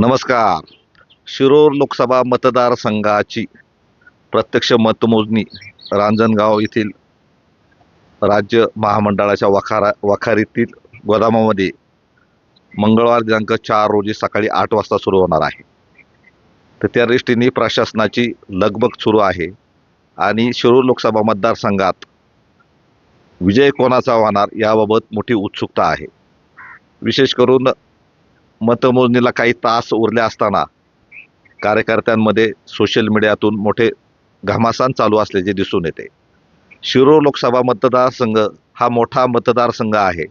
नमस्कार. शिरोर लोकसभा मतदारसंघाची प्रत्यक्ष मतमोजणी रांजणगाव येथील राज्य महामंडळाच्या वखारा वखारीतील गोदामामध्ये मंगळवार दिनांक चार रोजी सकाळी आठ वाजता सुरू होणार आहे. तर त्या दृष्टीने प्रशासनाची लगबग सुरू आहे आणि शिरूर लोकसभा मतदारसंघात विजय कोणाचा होणार याबाबत मोठी उत्सुकता आहे. विशेष करून मतमोजणीला काही तास उरले असताना कार्यकर्त्यांमध्ये सोशल मीडियातून मोठे घमासान चालू असल्याचे दिसून येते. शिरो लोकसभा मतदारसंघ हा मोठा मतदारसंघ आहे.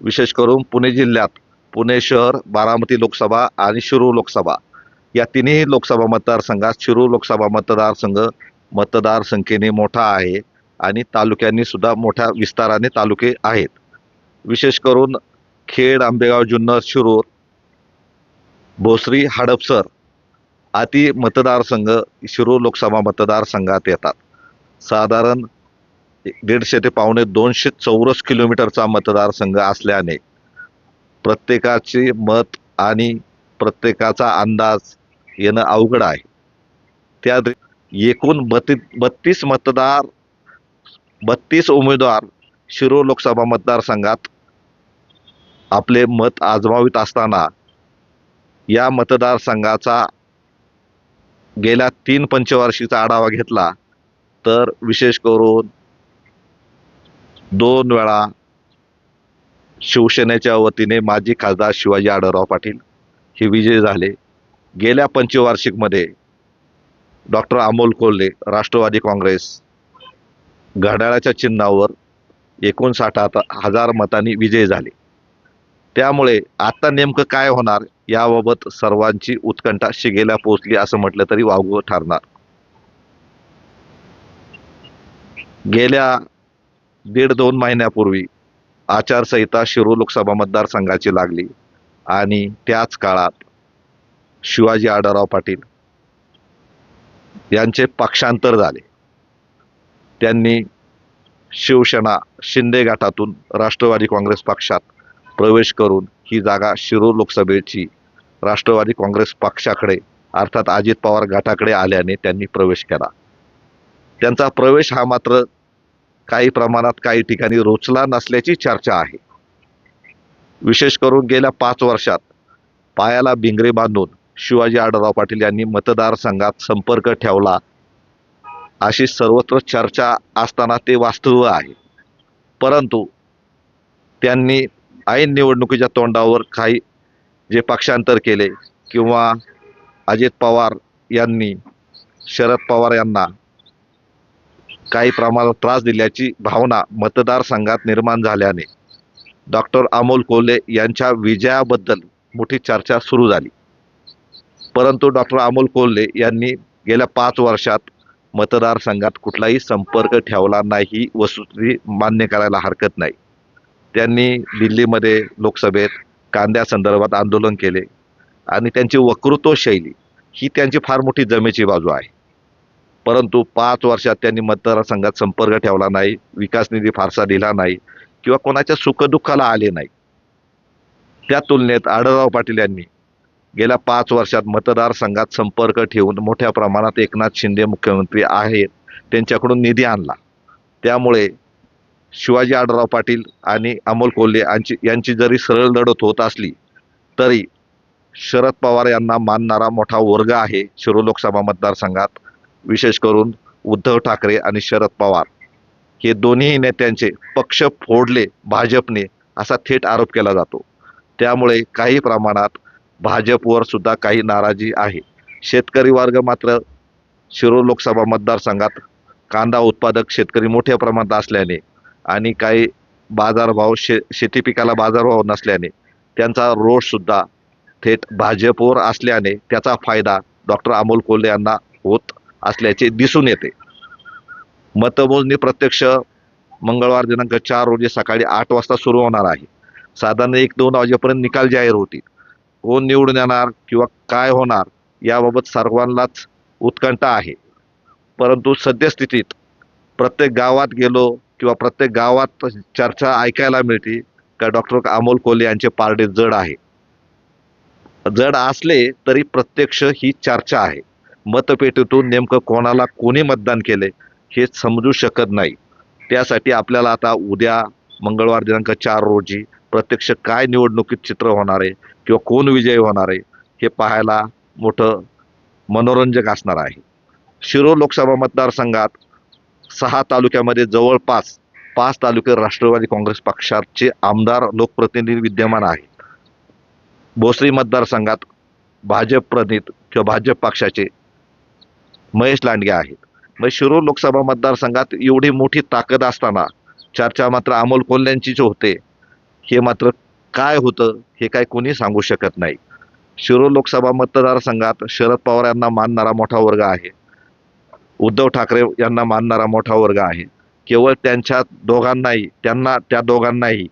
विशेष करून पुणे जिल्ह्यात पुणे शहर बारामती लोकसभा आणि शिरूर लोकसभा या तिन्ही लोकसभा मतदारसंघात शिरूर लोकसभा मतदारसंघ मतदारसंख्येने मोठा आहे आणि तालुक्यांनी सुद्धा मोठ्या विस्ताराने तालुके आहेत. विशेष करून खेड आंबेगाव जुन्नर शिरूर भोसरी हडपसर आती मतदारसंघ शिरूर लोकसभा मतदारसंघात येतात. साधारण दीडशे ते पावणे दोनशे चौरस किलोमीटरचा मतदारसंघ असल्याने प्रत्येकाचे मत आणि प्रत्येकाचा अंदाज येणं अवघड आहे. त्या एकूण बत्ती बत्तीस मतदार बत्तीस उमेदवार शिरो लोकसभा मतदारसंघात आपले मत आजमावित असताना या मतदारसंघाचा गेल्या तीन पंचवार्षिकचा आढावा घेतला तर विशेष करून दोन वेळा शिवसेनेच्या वतीने माजी खासदार शिवाजी आढळराव पाटील हे विजय झाले. गेल्या पंचवार्षिकमध्ये डॉक्टर अमोल कोल्हे राष्ट्रवादी काँग्रेस घड्याळाच्या चिन्हावर एकोणसाठ हजार मतांनी विजयी झाले. त्यामुळे आता नेमकं काय होणार याबाबत सर्वांची उत्कंठा शिगेला पोहोचली असं म्हटलं तरी वावगं ठरणार. गेल्या दीड दोन महिन्यापूर्वी आचारसंहिता शिरूर लोकसभा मतदारसंघाची लागली आणि त्याच काळात शिवाजी आढळराव पाटील यांचे पक्षांतर झाले. त्यांनी शिवसेना शिंदे गटातून राष्ट्रवादी काँग्रेस पक्षात प्रवेश करून ही जागा शिरूर लोकसभेची राष्ट्रवादी काँग्रेस पक्षाकडे अर्थात अजित पवार गटाकडे आल्याने त्यांनी प्रवेश केला. त्यांचा प्रवेश हा मात्र काही प्रमाणात काही ठिकाणी रोचला नसल्याची चर्चा आहे. विशेष करून गेल्या पाच वर्षात पायाला भिंगरे बांधून शिवाजी आढळराव पाटील यांनी मतदारसंघात संपर्क ठेवला अशी सर्वत्र चर्चा असताना ते वास्तव आहे. परंतु त्यांनी ऐन निवडणुकीच्या तोंडावर काही जे पक्षांतर केले किंवा अजित पवार यांनी शरद पवार यांना काही प्रमाणात त्रास दिल्याची भावना मतदारसंघात निर्माण झाल्याने डॉक्टर अमोल कोल्हे यांच्या विजयाबद्दल मोठी चर्चा सुरू झाली. परंतु डॉक्टर अमोल कोल्हे यांनी गेल्या पाच वर्षात मतदारसंघात कुठलाही संपर्क ठेवला नाही वस्तुस्थिती मान्य करायला हरकत नाही. त्यांनी दिल्लीमध्ये लोकसभेत कांद्यासंदर्भात आंदोलन केले आणि त्यांची वक्तृत्व शैली ही त्यांची फार मोठी जमेची बाजू आहे. परंतु पाच वर्षात त्यांनी मतदारसंघात संपर्क ठेवला नाही विकास निधी फारसा दिला नाही किंवा कोणाच्या सुखदुःखाला आले नाही. त्या तुलनेत आढळराव पाटील यांनी गेल्या पाच वर्षात मतदारसंघात संपर्क ठेवून मोठ्या प्रमाणात एकनाथ शिंदे मुख्यमंत्री आहेत त्यांच्याकडून निधी आणला. त्यामुळे शिवाजी आडराव पाटील आणि अमोल कोल्हे यांची यांची जरी सरळ लढत होत असली तरी शरद पवार यांना मानणारा मोठा वर्ग आहे शिरो लोकसभा मतदारसंघात विशेष करून उद्धव ठाकरे आणि शरद पवार. हे दोन्ही नेत्यांचे पक्ष फोडले भाजपने असा थेट आरोप केला जातो. त्यामुळे काही प्रमाणात भाजपवर सुद्धा काही नाराजी आहे. शेतकरी वर्ग मात्र शिरो लोकसभा मतदारसंघात कांदा उत्पादक शेतकरी मोठ्या प्रमाणात असल्याने आणि काही बाजारभाव शे शेती पिकाला बाजारभाव नसल्याने त्यांचा रोष सुद्धा थेट भाजपवर असल्याने त्याचा फायदा डॉक्टर अमोल कोल्हे यांना होत असल्याचे दिसून येते. मतमोजणी प्रत्यक्ष मंगळवार दिनांक चार रोजी सकाळी आठ वाजता सुरू होणार आहे. साधारण एक दोन वाजेपर्यंत निकाल जाहीर होतील. कोण निवडून येणार किंवा काय होणार याबाबत सर्वांनाच उत्कंठा आहे. परंतु सद्यस्थितीत प्रत्येक गावात गेलो किंवा प्रत्येक गावात चर्चा ऐकायला मिळते का डॉक्टर अमोल कोल्हे यांचे पारडे जड आहे. जड असले तरी प्रत्यक्ष ही चर्चा आहे. मतपेटीतून नेमकं कोणाला कोणी मतदान केले हे समजू शकत नाही. त्यासाठी आपल्याला आता उद्या मंगळवार दिनांक चार रोजी प्रत्यक्ष काय निवडणुकीत चित्र होणार आहे किंवा कोण विजयी होणार आहे हे पाहायला मोठं मनोरंजक असणार आहे. शिरो लोकसभा मतदारसंघात सहा तालुक्यामध्ये जवळपास पाच तालुके राष्ट्रवादी काँग्रेस पक्षाचे आमदार लोकप्रतिनिधी विद्यमान आहेत. भोसरी मतदारसंघात भाजप प्रणित किंवा भाजप पक्षाचे महेश लांडगे आहेत. मग शिरूर लोकसभा मतदारसंघात एवढी मोठी ताकद असताना चर्चा मात्र अमोल कोल्ह्यांचीच होते हे मात्र काय होतं हे काय कोणी सांगू शकत नाही. शिरूर लोकसभा मतदारसंघात शरद पवार यांना मानणारा मोठा वर्ग आहे. उद्धव ठाकरे यांना मानणारा मोठा वर्ग आहे. केवळ त्यांच्या दोघांनाही त्यांना त्या दोघांनाही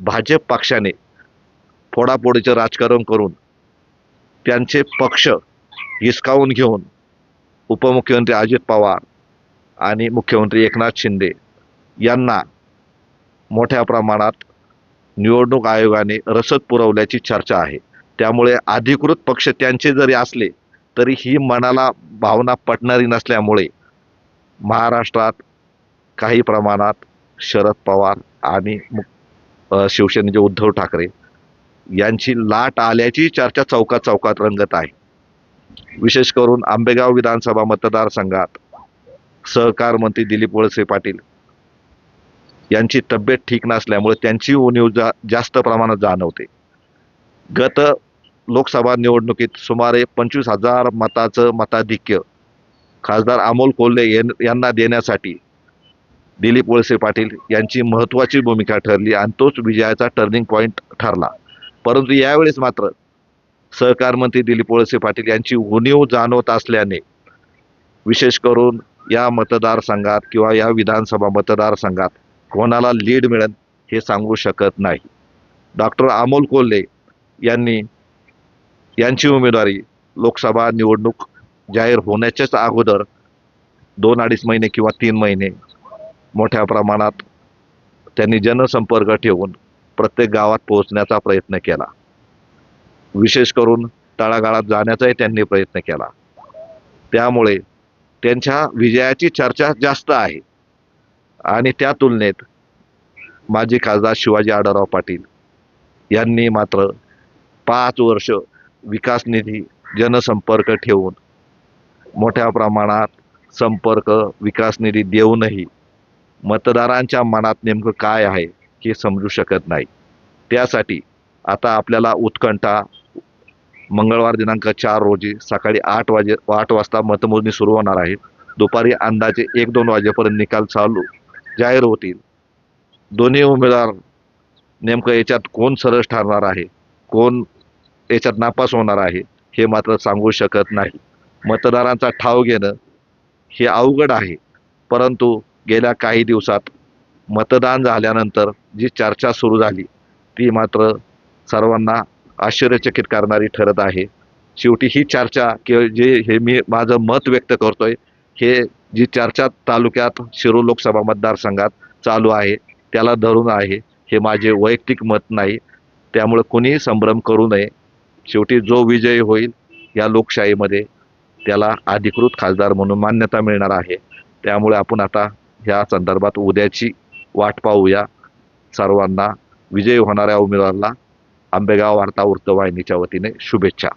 भाजप पक्षाने फोडाफोडीचं राजकारण करून त्यांचे पक्ष हिसकावून घेऊन उपमुख्यमंत्री अजित पवार आणि मुख्यमंत्री एकनाथ शिंदे यांना मोठ्या प्रमाणात निवडणूक आयोगाने रसद पुरवल्याची चर्चा आहे. त्यामुळे अधिकृत पक्ष त्यांचे जरी असले तरी ही मनाला भावना पटणारी नसल्यामुळे महाराष्ट्रात काही प्रमाणात शरद पवार आणि शिवसेनेचे उद्धव ठाकरे यांची लाट आल्याची चर्चा चौकात चौकात रंगत आहे. विशेष करून आंबेगाव विधानसभा मतदारसंघात सहकार मंत्री दिलीप वळसे पाटील यांची तब्येत ठीक नसल्यामुळे त्यांची उणीव जा जास्त प्रमाणात जाणवते. गत लोकसभा निवडणुकीत सुमारे पंचवीस हजार मताचं मताधिक्य खासदार अमोल कोल्हे यां- यांना देण्यासाठी दिलीप वळसे पाटील यांची महत्त्वाची भूमिका ठरली आणि तोच विजयाचा टर्निंग पॉईंट ठरला. परंतु यावेळेस मात्र सहकार मंत्री दिलीप वळसे पाटील यांची उणीव जाणवत असल्याने विशेष करून या मतदारसंघात किंवा या विधानसभा मतदारसंघात कोणाला लीड मिळेल हे सांगू शकत नाही. डॉक्टर अमोल कोल्हे यांनी यांची उमेदवारी लोकसभा निवडणूक जाहीर होण्याच्याच अगोदर दोन अडीच महिने किंवा तीन महिने मोठ्या प्रमाणात त्यांनी जनसंपर्क ठेवून प्रत्येक गावात पोहोचण्याचा प्रयत्न केला. विशेष करून तळागाळात जाण्याचाही त्यांनी प्रयत्न केला. त्यामुळे त्यांच्या विजयाची चर्चा जास्त आहे. आणि त्या तुलनेत माजी खासदार शिवाजी आढळराव पाटील यांनी मात्र पाच वर्ष विकास निधी जनसंपर्क ठेवून मोठ्या प्रमाणात संपर्क विकास निधी देऊनही मतदारांच्या मनात नेमकं काय आहे हे समजू शकत नाही. त्यासाठी आता आपल्याला उत्कंठा मंगळवार दिनांक चार रोजी सकाळी आठ वाजे आठ वाजता मतमोजणी सुरू होणार आहे. दुपारी अंदाजे एक दोन वाजेपर्यंत निकाल चालू जाहीर होतील. दोन्ही उमेदवार नेमकं याच्यात कोण सरस ठरणार आहे? कोण याच्यात नापास होणार आहे हे मात्र सांगू शकत नाही. मतदारांचा ठाव घेणं हे अवघड आहे. परंतु गेल्या काही दिवसात मतदान झाल्यानंतर जी चर्चा सुरू झाली ती मात्र सर्वांना आश्चर्यचकित करणारी ठरत आहे. शेवटी ही चर्चा किंवा जे हे मी माझं मत व्यक्त करतोय हे जी चर्चा तालुक्यात शिरो लोकसभा मतदारसंघात चालू आहे त्याला धरून आहे हे माझे वैयक्तिक मत नाही. त्यामुळे कुणीही संभ्रम करू नये. शेवटी जो विजयी होईल या लोकशाहीमध्ये त्याला अधिकृत खासदार म्हणून मान्यता मिळणार आहे. त्यामुळे आपण आता ह्या संदर्भात उद्याची वाट पाहूया. सर्वांना विजयी होणाऱ्या उमेदवाराला आंबेगाव वार्ता वृत्तवाहिनीच्या वतीने शुभेच्छा.